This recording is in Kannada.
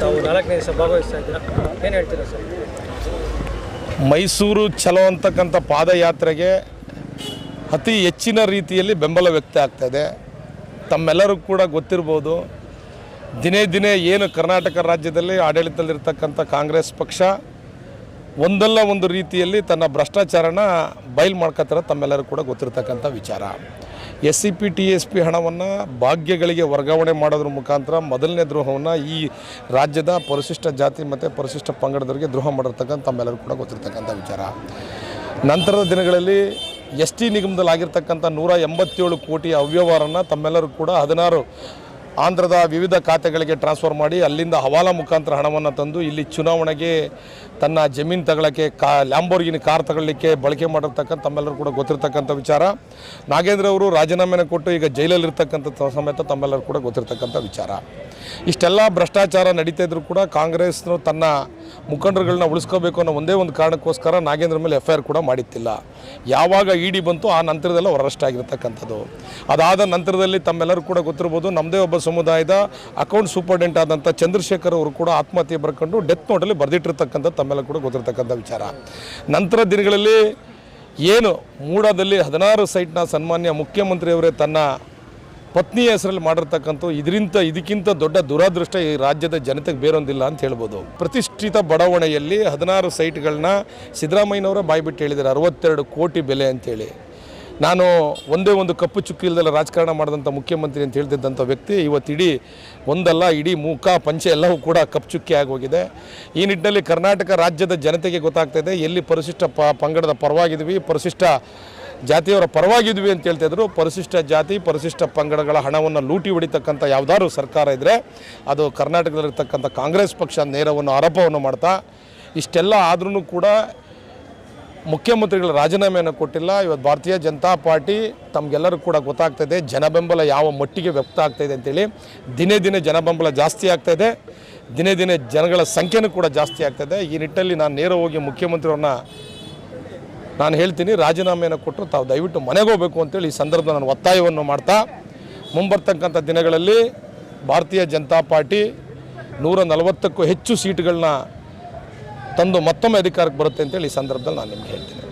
ತಾವು ನಾಲ್ಕನೇ ದಿವಸ ಇದ್ದೀರಾ? ಏನು ಹೇಳ್ತೀರಾ ಸರ್? ಮೈಸೂರು ಚಲೋ ಅಂತಕ್ಕಂಥ ಪಾದಯಾತ್ರೆಗೆ ಅತಿ ಹೆಚ್ಚಿನ ರೀತಿಯಲ್ಲಿ ಬೆಂಬಲ ವ್ಯಕ್ತ ಆಗ್ತಾಯಿದೆ ತಮ್ಮೆಲ್ಲರೂ ಕೂಡ ಗೊತ್ತಿರ್ಬೋದು, ದಿನೇ ದಿನೇ ಏನು ಕರ್ನಾಟಕ ರಾಜ್ಯದಲ್ಲಿ ಆಡಳಿತದಲ್ಲಿರ್ತಕ್ಕಂಥ ಕಾಂಗ್ರೆಸ್ ಪಕ್ಷ ಒಂದಲ್ಲ ಒಂದು ರೀತಿಯಲ್ಲಿ ತನ್ನ ಭ್ರಷ್ಟಾಚಾರನ ಬಯಲು ಮಾಡ್ಕೋತಾರೆ ತಮ್ಮೆಲ್ಲರೂ ಕೂಡ ಗೊತ್ತಿರ್ತಕ್ಕಂಥ ವಿಚಾರ. S C P, T S P ಹಣವನ್ನು ಭಾಗ್ಯಗಳಿಗೆ ವರ್ಗಾವಣೆ ಮಾಡೋದ್ರ ಮುಖಾಂತರ ಮೊದಲನೇ ದ್ರೋಹವನ್ನು ಈ ರಾಜ್ಯದ ಪರಿಶಿಷ್ಟ ಜಾತಿ ಮತ್ತು ಪರಿಶಿಷ್ಟ ಪಂಗಡದವರಿಗೆ ದ್ರೋಹ ಮಾಡಿರ್ತಕ್ಕಂಥ ತಮ್ಮೆಲ್ಲರೂ ಕೂಡ ಗೊತ್ತಿರ್ತಕ್ಕಂಥ ವಿಚಾರ. ನಂತರದ ದಿನಗಳಲ್ಲಿ ಎಸ್ ಟಿ ನಿಗಮದಲ್ಲಿ ಆಗಿರ್ತಕ್ಕಂಥ ನೂರ ಎಂಬತ್ತೇಳು ಕೋಟಿ ಅವ್ಯವಹಾರನ ತಮ್ಮೆಲ್ಲರೂ ಕೂಡ ಹದಿನಾರು ಆಂಧ್ರದ ವಿವಿಧ ಖಾತೆಗಳಿಗೆ ಟ್ರಾನ್ಸ್ಫರ್ ಮಾಡಿ ಅಲ್ಲಿಂದ ಹವಾಲಾ ಮುಖಾಂತರ ಹಣವನ್ನು ತಂದು ಇಲ್ಲಿ ಚುನಾವಣೆಗೆ ತನ್ನ ಜಮೀನು ತಗೊಳ್ಳೋಕ್ಕೆ ಕಾ, ಲ್ಯಾಂಬೋರ್ಗಿನ ಕಾರ್ ತಗೊಳ್ಳಿಕ್ಕೆ ಬಳಕೆ ಮಾಡಿರ್ತಕ್ಕಂಥ, ತಮ್ಮೆಲ್ಲರೂ ಕೂಡ ಗೊತ್ತಿರ್ತಕ್ಕಂಥ ವಿಚಾರ. ನಾಗೇಂದ್ರ ಅವರು ರಾಜೀನಾಮೆನ ಕೊಟ್ಟು ಈಗ ಜೈಲಲ್ಲಿರ್ತಕ್ಕಂಥ ಸಮೇತ ತಮ್ಮೆಲ್ಲರೂ ಕೂಡ ಗೊತ್ತಿರ್ತಕ್ಕಂಥ ವಿಚಾರ. ಇಷ್ಟೆಲ್ಲ ಭ್ರಷ್ಟಾಚಾರ ನಡೀತಾ ಇದ್ರೂ ಕೂಡ ಕಾಂಗ್ರೆಸ್ನು ತನ್ನ ಮುಖಂಡರುಗಳನ್ನ ಉಳಿಸ್ಕೋಬೇಕು ಅನ್ನೋ ಒಂದೇ ಒಂದು ಕಾರಣಕ್ಕೋಸ್ಕರ ನಾಗೇಂದ್ರ ಮೇಲೆ ಎಫ್ ಕೂಡ ಮಾಡಿತ್ತಿಲ್ಲ. ಯಾವಾಗ ಇ ಡಿ ಬಂತು ಆ ನಂತರದಲ್ಲಿ ಅರೆಸ್ಟ್ ಆಗಿರ್ತಕ್ಕಂಥದ್ದು. ಅದಾದ ನಂತರದಲ್ಲಿ ತಮ್ಮೆಲ್ಲರೂ ಕೂಡ ಗೊತ್ತಿರ್ಬೋದು ನಮ್ಮದೇ ಒಬ್ಬ ಸಮುದಾಯದ ಅಕೌಂಟ್ ಸೂಪರ್ಡೆಂಟ್ ಆದಂಥ ಚಂದ್ರಶೇಖರ್ ಅವರು ಕೂಡ ಆತ್ಮಹತ್ಯೆ ಬರ್ಕೊಂಡು ಡೆತ್ ನೋಟಲ್ಲಿ ಬರೆದಿಟ್ಟಿರ್ತಕ್ಕಂಥ ತಮ್ಮೆಲ್ಲ ಕೂಡ ಗೊತ್ತಿರತಕ್ಕಂಥ ವಿಚಾರ. ನಂತರ ದಿನಗಳಲ್ಲಿ ಏನು ಮೂಡಾದಲ್ಲಿ ಹದಿನಾರು ಸೈಟ್ನ ಸನ್ಮಾನ್ಯ ಮುಖ್ಯಮಂತ್ರಿಯವರೇ ತನ್ನ ಪತ್ನಿಯ ಹೆಸರಲ್ಲಿ ಮಾಡಿರ್ತಕ್ಕಂಥ ಇದರಿಂದ ಇದಕ್ಕಿಂತ ದೊಡ್ಡ ದುರಾದೃಷ್ಟ ಈ ರಾಜ್ಯದ ಜನತೆಗೆ ಬೇರೊಂದಿಲ್ಲ ಅಂತ ಹೇಳ್ಬೋದು. ಪ್ರತಿಷ್ಠಿತ ಬಡಾವಣೆಯಲ್ಲಿ ಹದಿನಾರು ಸೈಟ್ಗಳನ್ನ ಸಿದ್ದರಾಮಯ್ಯನವರ ಬಾಯ್ಬಿಟ್ಟು ಹೇಳಿದ್ದಾರೆ, ಅರವತ್ತೆರಡು ಕೋಟಿ ಬೆಲೆ ಅಂತೇಳಿ. ನಾನು ಒಂದೇ ಒಂದು ಕಪ್ಪು ಚುಕ್ಕಿ ಇಲ್ಲದಲ್ಲ ರಾಜಕಾರಣ ಮಾಡಿದಂಥ ಮುಖ್ಯಮಂತ್ರಿ ಅಂತ ಹೇಳ್ತಿದ್ದಂಥ ವ್ಯಕ್ತಿ, ಇವತ್ತು ಒಂದಲ್ಲ, ಇಡೀ ಮೂಕ, ಪಂಚೆ ಎಲ್ಲವೂ ಕೂಡ ಕಪ್ಪು ಚುಕ್ಕಿ ಆಗೋಗಿದೆ. ಈ ನಿಟ್ಟಿನಲ್ಲಿ ಕರ್ನಾಟಕ ರಾಜ್ಯದ ಜನತೆಗೆ ಗೊತ್ತಾಗ್ತಾಯಿದೆ ಎಲ್ಲಿ ಪರಿಶಿಷ್ಟ ಪ, ಪಂಗಡದ ಪರವಾಗಿದ್ವಿ, ಪರಿಶಿಷ್ಟ ಜಾತಿಯವರ ಪರವಾಗಿದ್ವಿ ಅಂತ ಹೇಳ್ತಿದ್ರು. ಪರಿಶಿಷ್ಟ ಜಾತಿ, ಪರಿಶಿಷ್ಟ ಪಂಗಡಗಳ ಹಣವನ್ನು ಲೂಟಿ ಹೊಡಿತಕ್ಕಂಥ ಯಾವುದಾದ್ರು ಸರ್ಕಾರ ಇದ್ದರೆ ಅದು ಕರ್ನಾಟಕದಲ್ಲಿರ್ತಕ್ಕಂಥ ಕಾಂಗ್ರೆಸ್ ಪಕ್ಷ ನೇರವನ್ನು ಆರೋಪವನ್ನು ಮಾಡ್ತಾ, ಇಷ್ಟೆಲ್ಲ ಆದ್ರೂ ಕೂಡ ಮುಖ್ಯಮಂತ್ರಿಗಳ ರಾಜೀನಾಮೆಯನ್ನು ಕೊಟ್ಟಿಲ್ಲ. ಇವತ್ತು ಭಾರತೀಯ ಜನತಾ ಪಾರ್ಟಿ ತಮಗೆಲ್ಲರೂ ಕೂಡ ಗೊತ್ತಾಗ್ತಾಯಿದೆ ಜನಬೆಂಬಲ ಯಾವ ಮಟ್ಟಿಗೆ ವ್ಯಕ್ತ ಆಗ್ತಾಯಿದೆ ಅಂತೇಳಿ. ದಿನೇ ದಿನೇ ಜನಬೆಂಬಲ ಜಾಸ್ತಿ ಆಗ್ತಾಯಿದೆ ದಿನೇ ದಿನೇ ಜನಗಳ ಸಂಖ್ಯೆನೂ ಕೂಡ ಜಾಸ್ತಿ ಆಗ್ತಾಯಿದೆ ಈ ನಿಟ್ಟಲ್ಲಿ ನಾನು ನೇರ ಹೋಗಿ ಮುಖ್ಯಮಂತ್ರಿಯವ್ರನ್ನ ನಾನು ಹೇಳ್ತೀನಿ, ರಾಜೀನಾಮೆಯನ್ನು ಕೊಟ್ಟರು ತಾವು ದಯವಿಟ್ಟು ಮನೆಗೆ ಹೋಗಬೇಕು ಅಂತೇಳಿ ಈ ಸಂದರ್ಭದಲ್ಲಿ ನಾನು ಒತ್ತಾಯವನ್ನು ಮಾಡ್ತಾ, ಮುಂಬರ್ತಕ್ಕಂಥ ದಿನಗಳಲ್ಲಿ ಭಾರತೀಯ ಜನತಾ ಪಾರ್ಟಿ ನೂರ ನಲವತ್ತಕ್ಕೂ ಹೆಚ್ಚು ಸೀಟ್ಗಳನ್ನ ತಂದು ಮತ್ತೊಮ್ಮೆ ಅಧಿಕಾರಕ್ಕೆ ಬರುತ್ತೆ ಅಂತೇಳಿ ಈ ಸಂದರ್ಭದಲ್ಲಿ ನಾನು ನಿಮ್ಗೆ ಹೇಳ್ತೀನಿ.